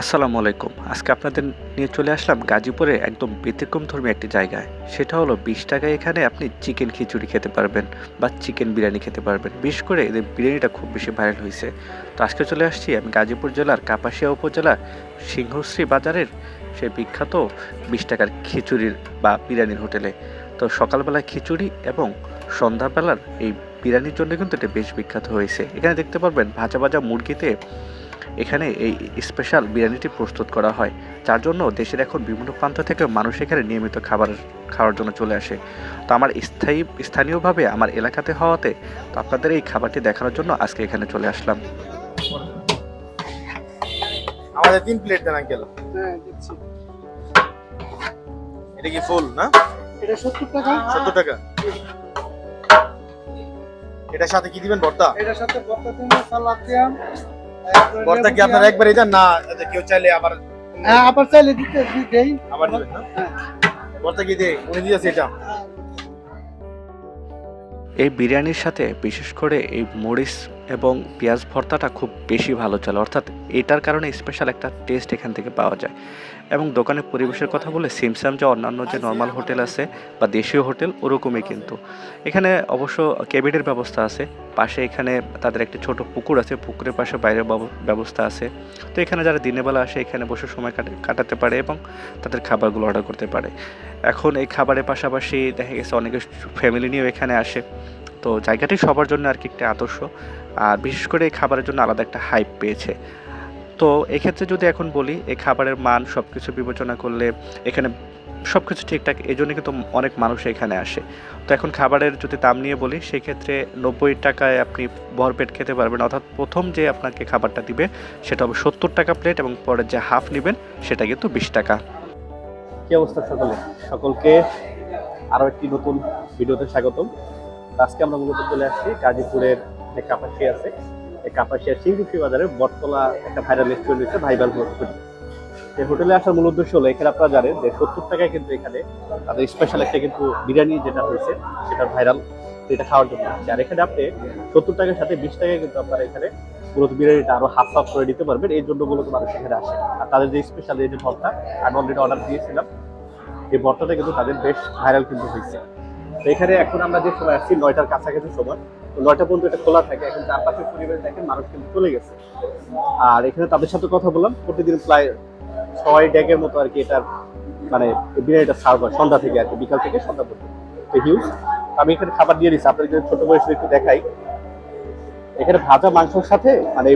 আসসালামু আলাইকুম। আজকে আপনাদের নিয়ে চলে আসলাম গাজীপুরে একদম ব্যতিক্রম ধর্মী একটি জায়গায়। সেটা হলো বিশ টাকায় এখানে আপনি চিকেন খিচুড়ি খেতে পারবেন বা চিকেন বিরিয়ানি খেতে পারবেন। বিশেষ করে এদের বিরিয়ানিটা খুব বেশি ভাইরাল হয়েছে। তো আজকে চলে আসছি আমি গাজীপুর জেলার কাপাসিয়া উপজেলার সিংহশ্রী বাজারের সেই বিখ্যাত বিশ টাকার খিচুড়ির বা বিরিয়ানির হোটেলে। তো সকালবেলায় খিচুড়ি এবং সন্ধ্যাবেলার এই বিরিয়ানির জন্য কিন্তু এটা বেশ বিখ্যাত হয়েছে। এখানে দেখতে পারবেন ভাজা ভাজা মুরগিতে এখানে এই স্পেশাল বিরিয়ানিটি প্রস্তুত করা হয়। যার জন্য দেশের এখন বিভিন্ন প্রান্ত থেকে মানুষ এখানে নিয়মিত খাবার খাওয়ার জন্য চলে আসে। তো আমার স্থায়ী স্থানীয়ভাবে আমার এলাকাতে হওয়াতে তো আপনাদের এই খাবারটি দেখানোর জন্য আজকে এখানে চলে আসলাম। আমাদের তিন প্লেট দেন আঙ্কেল হ্যাঁ এটা কি ফুল না? এটা সত্তর টাকা। সত্তর টাকা? এটার সাথে কি দিবেন ভর্তা? এটার সাথে ভর্তা দিন সালাদ দিয়াম ভর্তা কি আপনার একবারই দেন না কেউ চাইলে আবার হ্যাঁ আবার চাইলে দিতে দেই আবার দিবেন না? বর্তা কি দেই উনি দিয়েছে এটা? এই বিরিয়ানির সাথে বিশেষ করে এই মরিচ এবং পেঁয়াজ ভর্তাটা খুব বেশি ভালো চলে। অর্থাৎ এটার কারণে স্পেশাল একটা টেস্ট এখান থেকে পাওয়া যায়। এবং দোকানের পরিবেশের কথা বলে সিমসাম যে অন্যান্য যে নর্মাল হোটেল আছে বা দেশীয় হোটেল ওরকমই কিন্তু। এখানে অবশ্য কেবিনের ব্যবস্থা আছে। পাশে এখানে তাদের একটি ছোট পুকুর আছে, পুকুরের পাশে বাইরের ব্যবস্থা আছে। তো এখানে যারা দিনের বেলা আসে, এখানে বসে সময় কাটে- কাটাতে পারে এবং তাদের খাবারগুলো অর্ডার করতে পারে। এখন এই খাবারের পাশাপাশি দেখা গেছে অনেকে ফ্যামিলি নিয়েও এখানে আসে। তো জায়গাটি সবার জন্য আর কি একটা আদর্শ। আর বিশেষ করে এই খাবারের জন্য আলাদা একটা হাইপ পেয়েছে। তো এক্ষেত্রে যদি এখন বলি, এই খাবারের মান সব কিছু বিবেচনা করলে এখানে সব কিছু ঠিকঠাক এই জন্য কিন্তু অনেক মানুষ এখানে আসে। তো এখন খাবারের যদি দাম নিয়ে বলি, সেক্ষেত্রে নব্বই টাকায় আপনি ভরপেট খেতে পারবেন। অর্থাৎ প্রথম যে আপনাকে খাবারটা দিবে, সেটা হবে সত্তর টাকা প্লেট এবং পরে যে হাফ নেবেন, সেটা কিন্তু বিশ টাকা। কি অবস্থা সকলে? সকলকে আরও একটি নতুন ভিডিওতে স্বাগতম। আজকে আমরা মূলত চলে আসছি গাজীপুরের যে কাপাসি আছে। এই কাপাসিয়া সিংকুশি বাজারে বটতলা একটা ভাইরাল রেস্টুরেন্ট হচ্ছে ভাইবাল হোটেল। এই হোটেলে আসার মূল উদ্দেশ্য হলো, এখানে আপনারা জানেন যে সত্তর টাকায় কিন্তু এখানে তাদের স্পেশাল একটা কিন্তু বিরিয়ানি যেটা হয়েছে, সেটা ভাইরাল এটা খাওয়ার জন্য। আর এখানে আপনি সত্তর টাকার সাথে বিশ টাকায় কিন্তু আপনারা এখানে মূলত বিরিয়ানিটা আরও হাফ হাফ করে দিতে পারবেন। এই জন্য মূলত মানুষ এখানে আসে। আর তাদের যে স্পেশাল এই যে ভর্তা আমি অলরেডি অর্ডার দিয়েছিলাম। এই ভর্তাটা কিন্তু তাদের বেশ ভাইরাল কিন্তু হয়েছে। এখানে এখন আমরা যে সময় আসছি, নয়টার কাছাকাছি সময়। তো নয়টা পর্যন্ত এটা খোলা থাকে, এখন চারপাশের পরিবেশ দেখেন, মানুষ কিন্তু চলে গেছে। আর এখানে তাদের সাথে কথা বললাম, প্রতিদিন প্রায় ছয় ড্যাগের মতো আর কি এটার মানে বিরিয়ানিটা সার্ভ হয়, সন্ধ্যা থেকে আর কি, বিকাল থেকে সন্ধ্যা পর্যন্ত। তো হিউজ আমি এখানে খাবার দিয়ে দিচ্ছি, আপনাদের ছোট বয়সে একটু দেখাই। এখানে ভাজা মাংসের সাথে মানে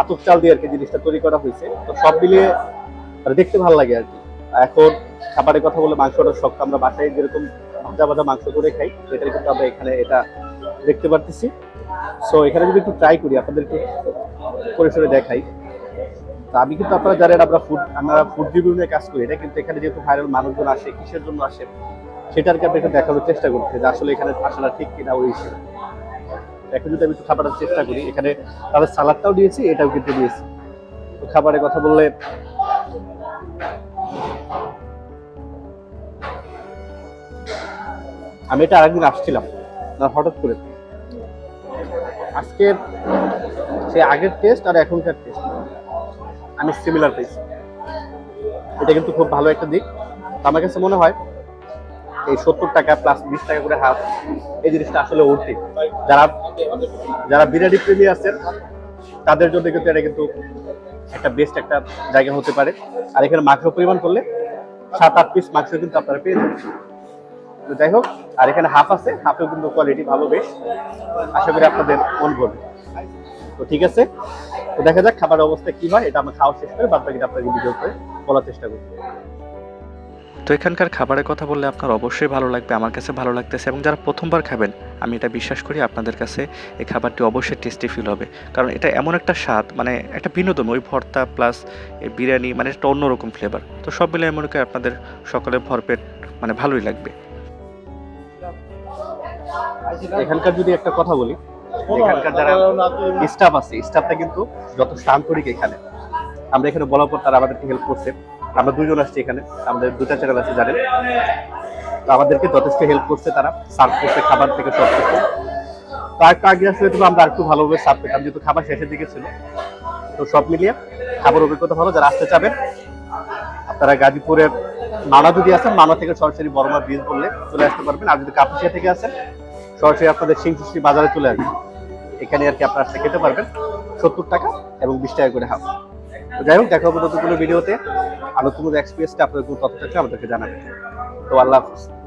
আতপ চাল দিয়ে আর কি জিনিসটা তৈরি করা হয়েছে। তো সব মিলিয়ে মানে দেখতে ভালো লাগে আর কি। এখন খাবারের কথা বলে মাংসটা শক্ত, আমরা বাসায় যেরকম ভাজা ভাজা মাংস করে খাই। এটা কিন্তু আমরা এখানে এটা দেখতে পারতেছি। সো এখানে যদি একটু ট্রাই করি আপনাদের একটু পরিসরে দেখাই। তো আমি কিন্তু আপনারা জানেন, আমরা ফুড আমরা ফুড রিভিউ নিয়ে কাজ করি। এটা কিন্তু এখানে যেহেতু ভাইরাল মানুষজন আসে, কিসের জন্য আসে সেটা আর কি একটু দেখানোর চেষ্টা করছি যে আসলে এখানে আসলে ঠিক কিনা ওই হিসেবে এখন যদি আমি একটু খাবারের চেষ্টা করি, এখানে তাদের সালাদটাও দিয়েছি, এটাও কিন্তু দিয়েছি। তো খাবারের কথা বললে আমি এটা আরেকদিন আসছিলাম হঠাৎ করে। আজকের সে আগের টেস্ট আর এখনকার টেস্ট আমি সিমিলার পেয়েছি এটা কিন্তু খুব ভালো একটা দিক। আমার কাছে মনে হয় এই সত্তর টাকা প্লাস বিশ টাকা করে হাফ, এই জিনিসটা আসলে উঠতি যারা যারা বিরিয়ানি প্রেমী আছেন, তাদের জন্য কিন্তু এটা কিন্তু একটা বেস্ট একটা জায়গা হতে পারে। আর এখানে মাংস পরিমাণ করলে সাত আট পিস মাংস কিন্তু আপনারা পেয়ে যাবেন। তো যাই হোক, আর এখানে হাফ আছে হাফেও কিন্তু কোয়ালিটি ভালো বেশ। আশা করি আপনাদের মন ভরবে তো ঠিক আছে, তো দেখা যাক খাবার অবস্থা কি হয়, এটা আমরা খাওয়া শেষ করে বাদ বাকিটা আপনাকে ভিডিও করে বলার চেষ্টা করব তো এখানকার খাবারের কথা বললে আপনার অবশ্যই ভালো লাগবে, আমার কাছে ভালো লাগতেছে এবং যারা প্রথমবার খাবেন, আমি এটা বিশ্বাস করি আপনাদের কাছে এই খাবারটি অবশ্যই টেস্টি ফিল হবে। কারণ এটা এমন একটা স্বাদ মানে একটা বিনোদন, ওই ভর্তা প্লাস এই বিরিয়ানি মানে একটা অন্যরকম ফ্লেভার তো সব মিলে মনে করি আপনাদের সকলের ভরপেট মানে ভালোই লাগবে। এখানকার যদি একটা কথা বলি, এখানকার যারা স্টাফ আছে স্টাফটা কিন্তু যত আন্তরিক এখানে। আমরা এখানে বলার পর তারা আমাদেরকে হেল্প করছে। আমরা দুজন আসছি এখানে, আমাদের দুটা চ্যানেল আছে, জানেন? তো আমাদেরকে যথেষ্ট হেল্প করছে তারা সার্ভ করছে খাবার থেকে সব কিছু তো আরেকটু আগে আসলে কিন্তু আমরা আরেকটু ভালোভাবে সার্ভ পেতাম, যেহেতু খাবার শেষের দিকে ছিল। তো সব মিলিয়ে খাবার অভিজ্ঞতা ভালো, যারা আসতে চাবেন, আপনারা গাজীপুরের মানা যদি আসেন মানা থেকে সরাসরি বড়মা ব্রিজ বললে চলে আসতে পারবেন। আর যদি কাপুসিয়া থেকে আসেন সরাসরি আপনাদের সিংসি বাজারে চলে আসবেন এখানে আর কি আপনারা খেতে পারবেন। সত্তর টাকা এবং বিশ টাকা করে হাফ। যাই হোক, দেখা হবে নতুন কোনো ভিডিওতে। আর নতুন কোনো এক্সপিরিয়েন্সটা আপনাদের কোনো তথ্য থাকলে আমাদেরকে জানাবেন। তো আল্লাহ হাফিজ।